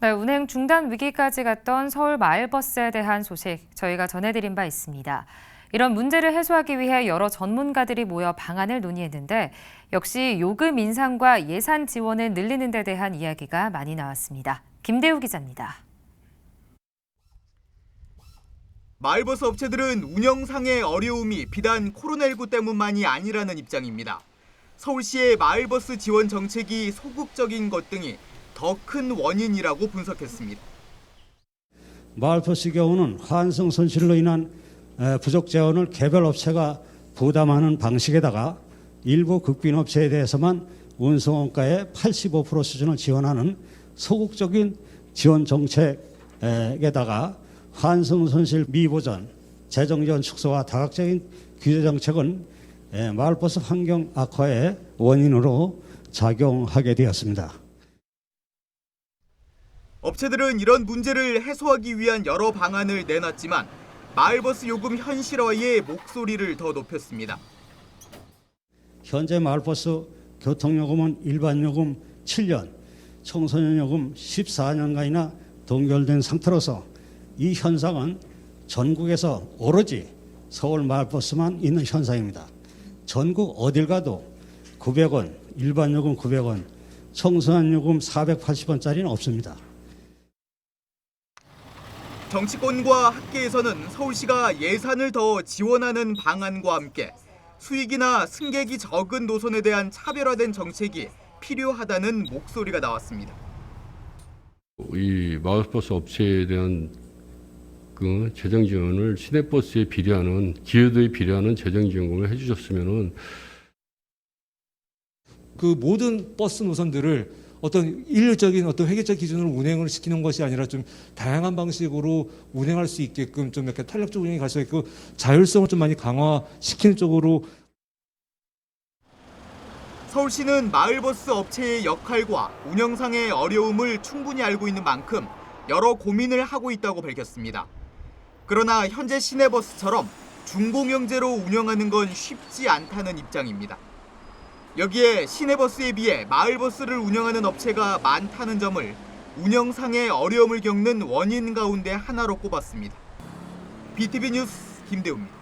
네, 운행 중단 위기까지 갔던 서울 마을버스에 대한 소식 저희가 전해드린 바 있습니다. 이런 문제를 해소하기 위해 여러 전문가들이 모여 방안을 논의했는데 역시 요금 인상과 예산 지원을 늘리는 데 대한 이야기가 많이 나왔습니다. 김대우 기자입니다. 마을버스 업체들은 운영상의 어려움이 비단 코로나19 때문만이 아니라는 입장입니다. 서울시의 마을버스 지원 정책이 소극적인 것 등이 더 큰 원인이라고 분석했습니다. 마을버스 경우는 환승 손실로 인한 에, 부족 재원을 개별 업체가 부담하는 방식에다가 일부 극빈 업체에 대해서만 운송원가의 85% 수준을 지원하는 소극적인 지원 정책에다가 환승 손실 미보전, 재정 지원 축소와 다각적인 규제 정책은 에, 마을버스 환경 악화의 원인으로 작용하게 되었습니다. 업체들은 이런 문제를 해소하기 위한 여러 방안을 내놨지만 마을버스 요금 현실화에 목소리를 더 높였습니다. 현재 마을버스 교통요금은 일반요금 7년, 청소년 요금 14년간이나 동결된 상태로서 이 현상은 전국에서 오로지 서울 마을버스만 있는 현상입니다. 전국 어딜 가도 900원, 일반 요금 900원, 청소년 요금 480원짜리는 없습니다. 정치권과 학계에서는 서울시가 예산을 더 지원하는 방안과 함께 수익이나 승객이 적은 노선에 대한 차별화된 정책이 필요하다는 목소리가 나왔습니다. 이 마을버스 업체에 대한 그 재정 지원을 시내버스에 비례하는 기여도에 비례하는 재정 지원금을 해주셨으면은 그 모든 버스 노선들을 어떤 일률적인 어떤 회계적 기준으로 운행을 시키는 것이 아니라 좀 다양한 방식으로 운행할 수 있게끔 좀 이렇게 탄력적 운행이 갈 수 있고 자율성을 좀 많이 강화시키는 쪽으로 서울시는 마을버스 업체의 역할과 운영상의 어려움을 충분히 알고 있는 만큼 여러 고민을 하고 있다고 밝혔습니다. 그러나 현재 시내버스처럼 중공영제로 운영하는 건 쉽지 않다는 입장입니다. 여기에 시내버스에 비해 마을버스를 운영하는 업체가 많다는 점을 운영상의 어려움을 겪는 원인 가운데 하나로 꼽았습니다. BTV 뉴스 김대우입니다.